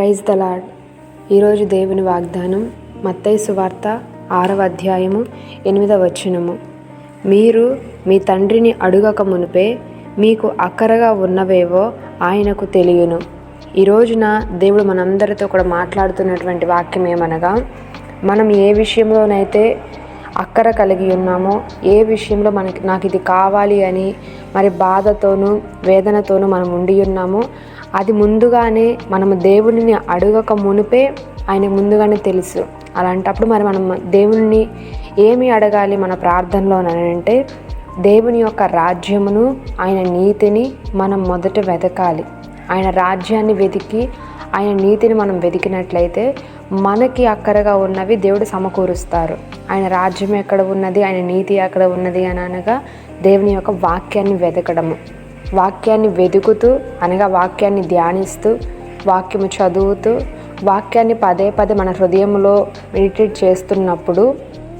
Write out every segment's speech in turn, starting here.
Praise the lord ఈరోజు దేవుని వాగ్దానం మత్తై సువార్త ఆరవ అధ్యాయము ఎనిమిదవ వచనము. మీరు మీ తండ్రిని అడుగక మునిపే మీకు అక్కరగా ఉన్నవేవో ఆయనకు తెలియను. ఈ రోజున దేవుడు మనందరితో కూడా మాట్లాడుతున్నటువంటి వాక్యం ఏమనగా మనం ఏ విషయంలోనైతే అక్కర కలిగి ఉన్నామో ఏ విషయంలో మనకి నాకు ఇది కావాలి అని మరి బాధతోనూ వేదనతోనూ మనం ఉండి ఉన్నామో అది ముందుగానే మనము దేవుడిని అడగక మునిపే ఆయన ముందుగానే తెలుసు. అలాంటప్పుడు మరి మనం దేవుణ్ణి ఏమి అడగాలి మన ప్రార్థనలో అంటే దేవుని యొక్క రాజ్యమును ఆయన నీతిని మనం మొదట వెతకాలి. ఆయన రాజ్యాన్ని వెతికి ఆయన నీతిని మనం వెతికినట్లయితే మనకి అక్కరగా ఉన్నవి దేవుడు సమకూరుస్తారు. ఆయన రాజ్యం ఎక్కడ ఉన్నది ఆయన నీతి ఎక్కడ ఉన్నది అని అనగా దేవుని యొక్క వాక్యాన్ని వెతకడము. వాక్యాన్ని వెతుకుతూ అనగా వాక్యాన్ని ధ్యానిస్తూ వాక్యము చదువుతూ వాక్యాన్ని పదే పదే మన హృదయంలో మెడిటేట్ చేస్తున్నప్పుడు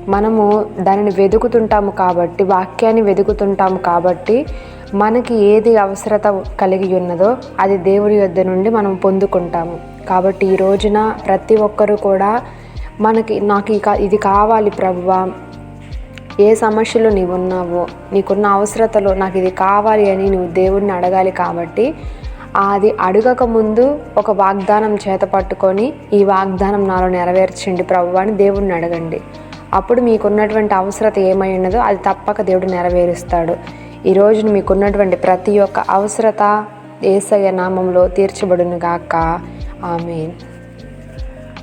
మనము దానిని వెతుకుతుంటాము కాబట్టి వాక్యాన్ని వెతుకుతుంటాము కాబట్టి మనకి ఏది అవసరత కలిగి ఉన్నదో అది దేవుడి యొద్ద నుండి మనం పొందుకుంటాము. కాబట్టి ఈ రోజున ప్రతి ఒక్కరూ కూడా మనకి నాకు ఇక ఇది కావాలి ప్రభువా ఏ సమస్యలో నీవు ఉన్నావో నీకున్న అవసరతలో నాకు ఇది కావాలి అని నువ్వు దేవుడిని అడగాలి కాబట్టి అది అడగక ముందు ఒక వాగ్దానం చేత పట్టుకొని ఈ వాగ్దానం నాలో నెరవేర్చండి ప్రభు అని దేవుడిని అడగండి. అప్పుడు మీకున్నటువంటి అవసరత ఏమై ఉన్నదో అది తప్పక దేవుడు నెరవేరుస్తాడు. ఈ రోజున మీకున్నటువంటి ప్రతి ఒక్క అవసరత ఏసయ్య నామంలో తీర్చబడును గాక ఆమెన్.